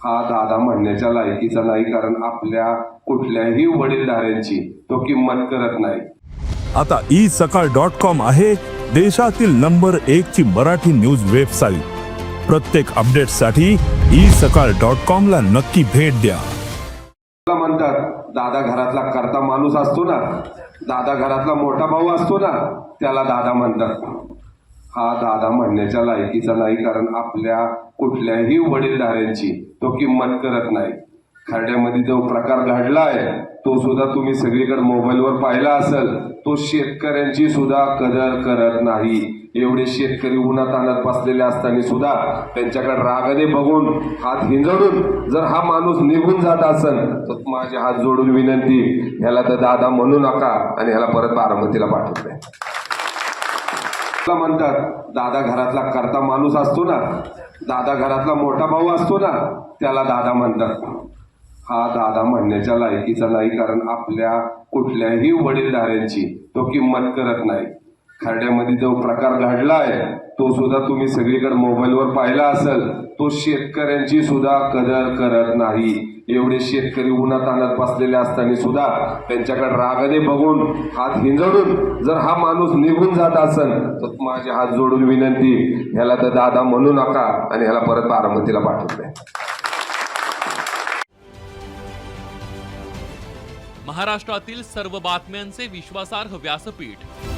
हा दादा म्हणण्याच्या लायकीचा नाही कारण आपल्या कुठल्याही वडीलधाऱ्यांची तो किंमत करत नाही. आता ई सकाळ डॉट कॉम आहे देशातील नंबर एक ची मराठी न्यूज वेबसाईट. प्रत्येक अपडेटसाठी ई सकाळ डॉट कॉम ला नक्की भेट द्या. मला म्हणतात दादा घरातला करता माणूस असतो ना दादा घरातला मोठा भाऊ असतो ना त्याला दादा म्हणतात. हा दादा म्हणण्याच्या लायकीचा नाही कारण आपल्या कुठल्याही वडीलधाऱ्यांची तो किंमत करत नाही. खरड्यामध्ये जो प्रकार घडला आहे तो सुद्धा तुम्ही सगळीकडे मोबाईलवर पाहिला असेल तो शेतकऱ्यांची सुद्धा कदर करत नाही. एवढे शेतकरी उन्हात आणत बसलेले असताना सुद्धा त्यांच्याकडे रागाने बघून हात हिंजडून जर हा माणूस निघून जात असेल तर माझे हात जोडून विनंती ह्याला तर दादा म्हणू नका आणि ह्याला परत बारामतीला पाठवत नाही म्हणतात दादा घरातला करता माणूस असतो ना दादा घरातला मोठा भाऊ असतो ना त्याला दादा म्हणतात. हा दादा म्हणण्याच्या लायकीचा नाही कारण आपल्या कुठल्याही वडीलधाऱ्यांची तो किंमत करत नाही. खरड्यामध्ये जो प्रकार घडलाय तो सुद्धा तुम्ही सगळीकडे मोबाईलवर पाहिला असेल. तो शेतकऱ्यांची सुद्धा कदर करत नाही. एवढे शेतकरी उन्हात आणत बसलेले असताना सुद्धा त्यांच्याकडे रागाने बघून हात हिंजडून जर हा माणूस निघून जात असेल तर माझे हात जोडून विनंती ह्याला तर दादा म्हणू नका आणि ह्याला परत बारामतीला पाठवत. नाही महाराष्ट्रातील सर्व बातम्यांचे विश्वासार्ह व्यासपीठ.